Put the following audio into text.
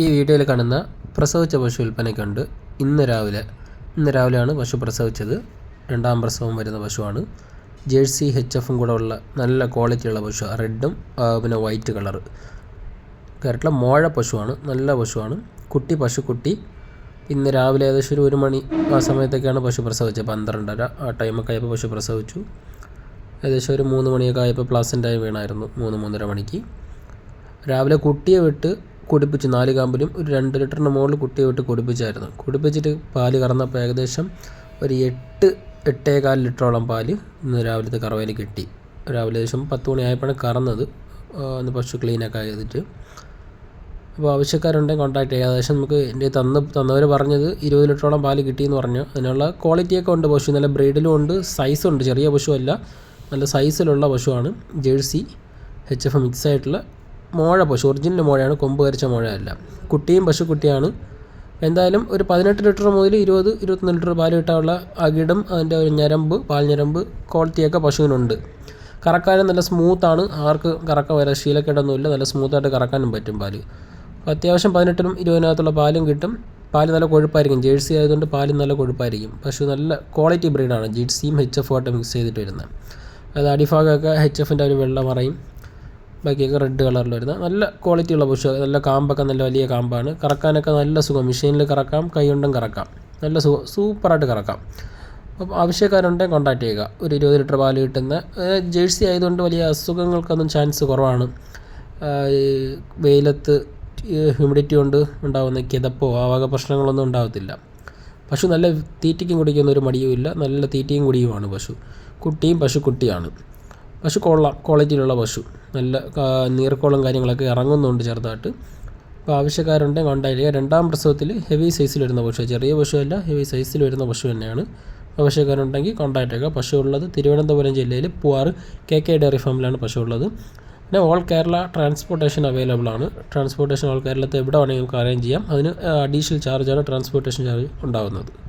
ഈ വീഡിയോയിൽ കാണുന്ന പ്രസവിച്ച പശു വിൽപ്പനയ്ക്കുണ്ട് ഇന്ന് രാവിലെ ഇന്ന് രാവിലെയാണ് പശു പ്രസവിച്ചത്. രണ്ടാം പ്രസവം വരുന്ന പശുവാണ്. ജേഴ്സി എച്ച് എഫും കൂടെ ഉള്ള നല്ല ക്വാളിറ്റിയുള്ള പശു റെഡും പിന്നെ വൈറ്റ് കളർ. കേരള മോഴ പശുവാണ് നല്ല പശുവാണ്. കുട്ടി പശുക്കുട്ടി ഇന്ന് രാവിലെ ഏകദേശം ഒരു ഒരു മണി ആ സമയത്തൊക്കെയാണ് പശു പ്രസവിച്ചത്. പന്ത്രണ്ടര ആ ടൈമൊക്കെ ആയപ്പോൾ പശു പ്രസവിച്ചു. ഏകദേശം ഒരു മൂന്ന് മണിയൊക്കെ ആയപ്പോൾ പ്ലാസന്റായി വീണായിരുന്നു മൂന്ന് മൂന്നര മണിക്ക്. രാവിലെ കുട്ടിയെ വിട്ട് കുടിപ്പിച്ചു നാല് കാമ്പിലും ഒരു രണ്ട് ലിറ്ററിന് മുകളിൽ കുട്ടിയെ വിട്ട് കുടിപ്പിച്ചായിരുന്നു. കുടിപ്പിച്ചിട്ട് പാൽ കറന്നപ്പോൾ ഏകദേശം ഒരു എട്ട് എട്ടേകാൽ ലിറ്ററോളം പാൽ ഇന്ന് രാവിലത്തെ കറവയിൽ കിട്ടി. രാവിലെ ഏകദേശം പത്ത് മണിയായപ്പോഴാണ് കറന്നത്. ഒന്ന് പശു ക്ലീനൊക്കെ ചെയ്തിട്ട് അപ്പോൾ ആവശ്യക്കാരുണ്ടെങ്കിൽ കോൺടാക്ട് ചെയ്യുക ഏകദേശം നമുക്ക് എന്റെ തന്ന് തന്നവർ പറഞ്ഞത് ഇരുപത് ലിറ്ററോളം പാൽ കിട്ടിയെന്ന് പറഞ്ഞു. അതിനുള്ള ക്വാളിറ്റിയൊക്കെ ഉണ്ട് പശു. നല്ല ബ്രീഡിലും ഉണ്ട് സൈസുണ്ട് ചെറിയ പശുവല്ല നല്ല സൈസിലുള്ള പശുവാണ്. ജേഴ്സി എച്ച് എഫ് മിക്സ് ആയിട്ടുള്ള മോഴ പശു ഒറിജിനൽ മോഴയാണ് കൊമ്പ് കരിച്ച മോഴയല്ല. കുട്ടിയും പശു കുട്ടിയാണ്. എന്തായാലും ഒരു പതിനെട്ട് ലിറ്റർ മുതൽ ഇരുപത് ഇരുപത്തൊന്ന് ലിറ്റർ പാൽ കിട്ടാനുള്ള അകിടും അതിന്റെ ഒരു ഞരമ്പ് പാൽ ഞരമ്പ് ക്വാളിറ്റിയൊക്കെ പശുവിനുണ്ട്. കറക്കാനും നല്ല സ്മൂത്താണ് ആർക്ക് കറക്ക വരാൻ ശീലക്കേടൊന്നുമില്ല നല്ല സ്മൂത്തായിട്ട് കറക്കാനും പറ്റും പാൽ. അത്യാവശ്യം പതിനെട്ടിനും ഇരുപതിനകത്തുള്ള പാലും കിട്ടും. പാൽ നല്ല കൊഴുപ്പായിരിക്കും. ജേഴ്സി ആയതുകൊണ്ട് പാൽ നല്ല കൊഴുപ്പായിരിക്കും. പശു നല്ല ക്വാളിറ്റി ബ്രീഡാണ് ജേഴ്സിയും എച്ച് എഫ് ആയിട്ട് മിക്സ് ചെയ്തിട്ട് വരുന്നത്. അത് അടിഭാഗമൊക്കെ എച്ച് എഫിന്റെ ഒരു വെള്ളം മറയും ബാക്കിയൊക്കെ റെഡ് കളറിൽ വരുന്ന നല്ല ക്വാളിറ്റിയുള്ള പശു നല്ല കാമ്പൊക്കെ നല്ല വലിയ കാമ്പാണ്. കറക്കാനൊക്കെ നല്ല സുഖം. മെഷീനിൽ കറക്കാം കൈ കൊണ്ടും കറക്കാം. നല്ല സുഖം. സൂപ്പറായിട്ട് കറക്കാം. അപ്പം ആവശ്യക്കാരുണ്ടെങ്കിൽ കോൺടാക്ട് ചെയ്യുക. ഒരു ഇരുപത് ലിറ്റർ പാൽ കിട്ടുന്ന ജേഴ്സി ആയതുകൊണ്ട് വലിയ അസുഖങ്ങൾക്കൊന്നും ചാൻസ് കുറവാണ്. വെയിലത്ത് ഹ്യൂമിഡിറ്റി കൊണ്ട് ഉണ്ടാകുന്ന കിതപ്പോ ആ വക പ്രശ്നങ്ങളൊന്നും ഉണ്ടാകത്തില്ല പശു നല്ല തീറ്റയ്ക്കും കുടിക്കുന്ന ഒരു മടിയുമില്ല. നല്ല തീറ്റയും കുടിയുമാണ് പശു. കുട്ടിയും പശുക്കുട്ടിയാണ്. പശു കൊള്ളാം. ക്വാളിറ്റിയിലുള്ള പശു. നല്ല നീർക്കോളം കാര്യങ്ങളൊക്കെ ഇറങ്ങുന്നുണ്ട് ചെറുതായിട്ട്. അപ്പോൾ ആവശ്യക്കാരുണ്ടെങ്കിൽ കോൺടാക്ട് രണ്ടാം പ്രസവത്തിൽ ഹെവി സൈസിൽ വരുന്ന പശു ചെറിയ പശുവല്ല ഹെവി സൈസിൽ വരുന്ന പശു തന്നെയാണ്. ആവശ്യക്കാരുണ്ടെങ്കിൽ കോൺടാക്ട് ചെയ്യുക. പശു ഉള്ളത് തിരുവനന്തപുരം ജില്ലയിൽ പൂവാറ് കെ കെ ഡയറി ഫാമിലാണ് പശു ഉള്ളത്. പിന്നെ ഓൾ കേരള ട്രാൻസ്പോർട്ടേഷൻ അവൈലബിൾ ആണ്. ട്രാൻസ്പോർട്ടേഷൻ ഓൾ കേരളത്തിൽ എവിടെ വേണമെങ്കിൽ നമുക്ക് അറേഞ്ച് ചെയ്യാം. അതിന് അഡീഷണൽ ചാർജാണ് ട്രാൻസ്പോർട്ടേഷൻ ചാർജ് ഉണ്ടാകുന്നത്